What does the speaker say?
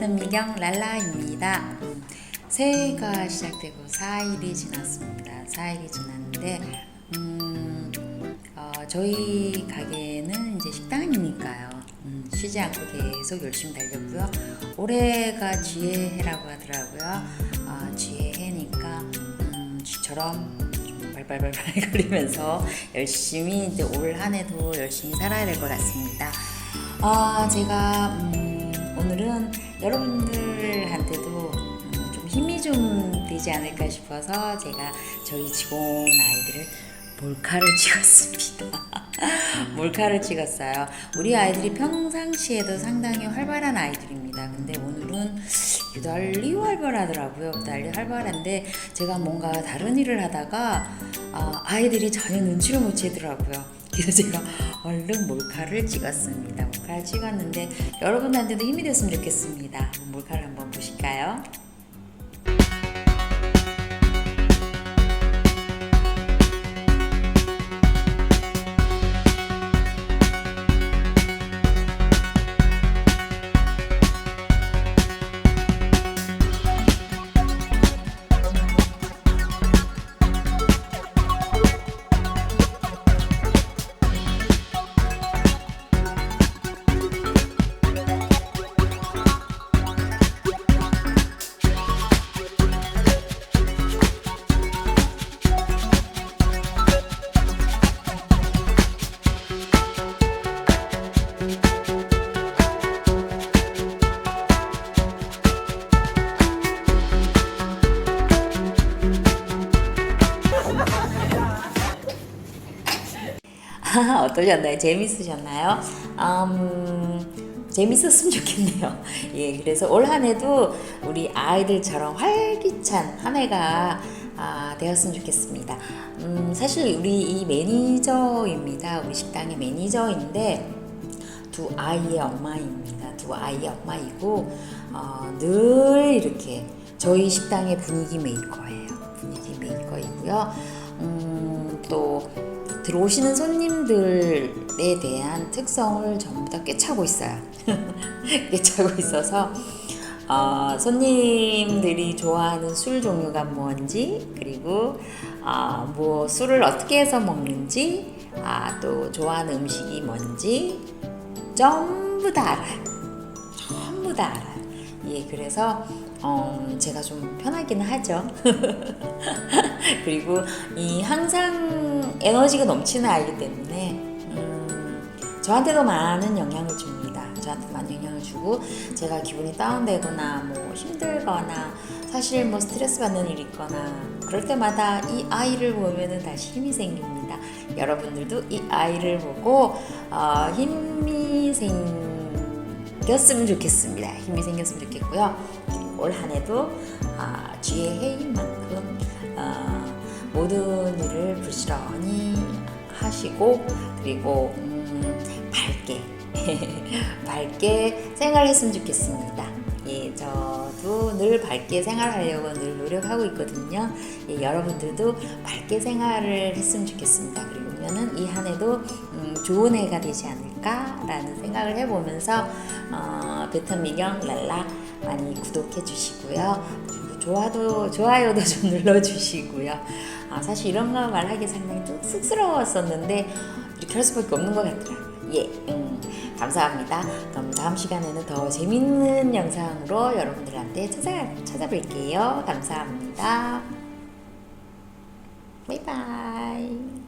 베트남 미경 랄라입니다. 음, 새해가 시작되고 4일이 지났습니다. 4일이 지났는데 음, 어, 저희 가게는 이제 식당이니까요. 음, 쉬지 않고 계속 열심히 달렸고요. 올해가 쥐해라고 하더라고요. 아, 쥐해니까 음, 쥐처럼 좀 발발발발 거리면서 열심히 이제 올 한해도 열심히 살아야 될 것 같습니다. 아, 제가 음, 오늘은 여러분들한테도 음, 좀 힘이 좀 되지 않을까 싶어서 제가 저희 직원 아이들을 몰카를 찍었습니다. 몰카를 찍었어요. 우리 아이들이 평상시에도 상당히 활발한 아이들입니다. 근데 오늘은 유달리 활발하더라고요. 유달리 활발한데 제가 뭔가 다른 일을 하다가 아, 아이들이 전혀 눈치를 못 채더라고요. 그래서 제가 얼른 몰카를 찍었습니다. 몰카를 찍었는데 여러분한테도 힘이 됐으면 좋겠습니다. 몰카를 한번 보실까요? 어떠셨나요? 재밌으셨나요? 음, 재밌었으면 좋겠네요. 예, 그래서 올 한 해도 우리 아이들처럼 활기찬 한 해가 아, 되었으면 좋겠습니다. 음, 사실 우리 이 매니저입니다. 우리 식당의 매니저인데 두 아이의 엄마입니다. 두 아이의 엄마이고 어, 늘 이렇게 저희 식당의 분위기 메이커예요. 분위기 메이커이고요. 음, 또 들어오시는 손님들에 대한 특성을 전부 다 꿰차고 있어요. 꿰차고 있어서 어, 손님들이 좋아하는 술 종류가 뭔지 그리고 어, 뭐 술을 어떻게 해서 먹는지 아, 또 좋아하는 음식이 뭔지 전부 다 알아요. 전부 다 알아요. 예, 그래서 어, 제가 좀 편하기는 하죠. 그리고 이 항상 에너지가 넘치는 아이기 때문에 음, 저한테도 많은 영향을 줍니다. 저한테 많은 영향을 주고 제가 기분이 다운되거나 뭐 힘들거나 사실 뭐 스트레스 받는 일이 있거나 그럴 때마다 이 아이를 보면은 다시 힘이 생깁니다. 여러분들도 이 아이를 보고 어, 힘이 생겼으면 좋겠습니다. 힘이 생겼으면 좋겠고요. 올 한해도 아, 쥐의 해인 만큼 어, 모든 일을 부지런히 하시고 그리고 음, 밝게 밝게 생활했으면 좋겠습니다. 예, 저도 늘 밝게 생활하려고 늘 노력하고 있거든요. 예, 여러분들도 밝게 생활을 했으면 좋겠습니다. 그리고면은 이 한 해도 음, 좋은 해가 되지 않을까라는 생각을 해보면서 어, 베트남 미경 랄라 많이 구독해 주시고요. 그리고 좋아도 좋아요도 좀 눌러 주시고요. 아, 사실 이런 거 말하기 상당히 좀 쑥스러웠었는데 이렇게 할 수밖에 없는 것 같더라고요. 예, 음, 감사합니다. 그럼 다음 시간에는 더 재밌는 영상으로 여러분들한테 찾아 찾아뵐게요. 감사합니다. 바이바이.